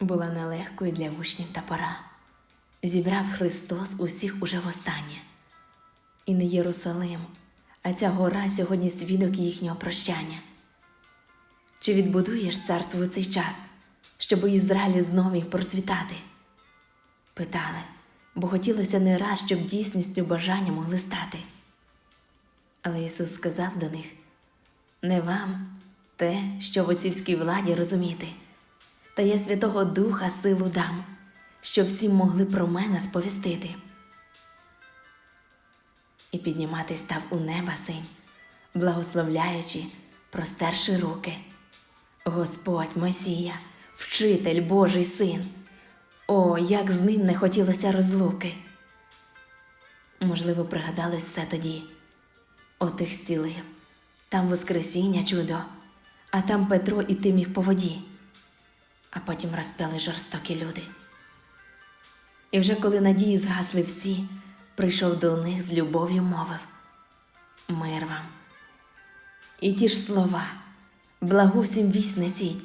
Була нелегкою для учнів та пора. Зібрав Христос усіх уже востаннє. І не Єрусалим, а ця гора сьогодні свідок їхнього прощання. Чи відбудуєш царство у цей час, щоб у Ізраїлі знов міг процвітати? Питали, бо хотілося не раз, щоб дійсністю бажання могли стати. Але Ісус сказав до них: не вам те, що в отцівській владі розуміти, та я Святого Духа силу дам, щоб всі могли про мене сповістити. І підніматись став у неба синь, благословляючи, простерши руки. Господь, Месія, вчитель Божий син. О, як з ним не хотілося розлуки. Можливо, пригадалось все тоді. Отих зцілив, там Воскресіння чудо, а там Петро і ти міг по воді, а потім розпяли жорстокі люди. І вже коли надії згасли всі, прийшов до них з любов'ю мовив Мир вам. І ті ж слова, благу всім вість несіть,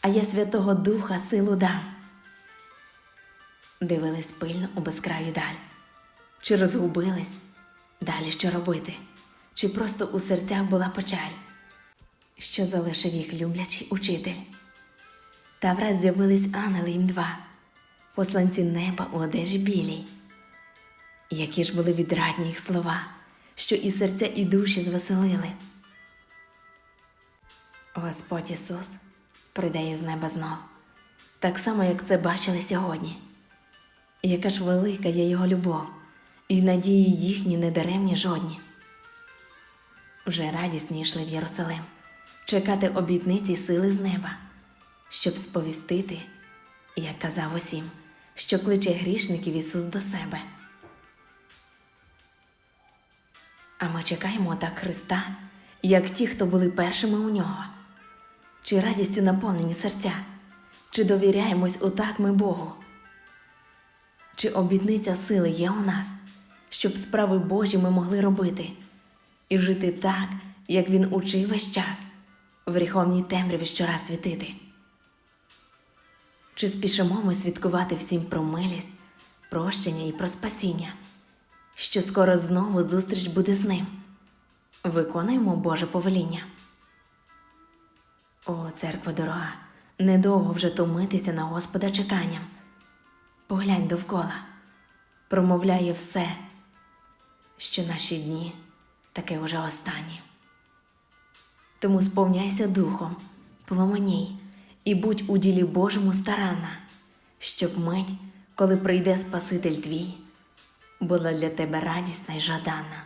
а я Святого Духа силу дам. Дивились пильно у безкраю даль. Чи розгубились? Далі що робити? Чи просто у серцях була печаль, що залишив їх люблячий учитель? Та враз з'явились ангели їм два, посланці неба у одежі білій. Які ж були відрадні їх слова, що і серця, і душі звеселили. Господь Ісус прийде із неба знов, так само, як це бачили сьогодні. Яка ж велика є Його любов, і надії їхні недаремні жодні. Вже радісні йшли в Єрусалим, чекати обітниці сили з неба, щоб сповістити, як казав усім, що кличе грішників Ісус до себе. А ми чекаємо так Христа, як ті, хто були першими у нього. Чи радістю наповнені серця, чи довіряємось отак ми Богу? Чи обітниця сили є у нас, щоб справи Божі ми могли робити і жити так, як Він учив весь час, в гріховній темряві щораз світити? Чи спішимо ми свідкувати всім про милість, прощення і про спасіння, що скоро знову зустріч буде з ним? Виконуємо Боже повеління. О, церква дорога, недовго вже томитися на Господа чеканням. Поглянь довкола, промовляє все, що наші дні таке уже останні. Тому сповняйся духом, пломеній і будь у ділі Божому старанна, щоб мить, коли прийде Спаситель твій, була для тебе радісна й жадана.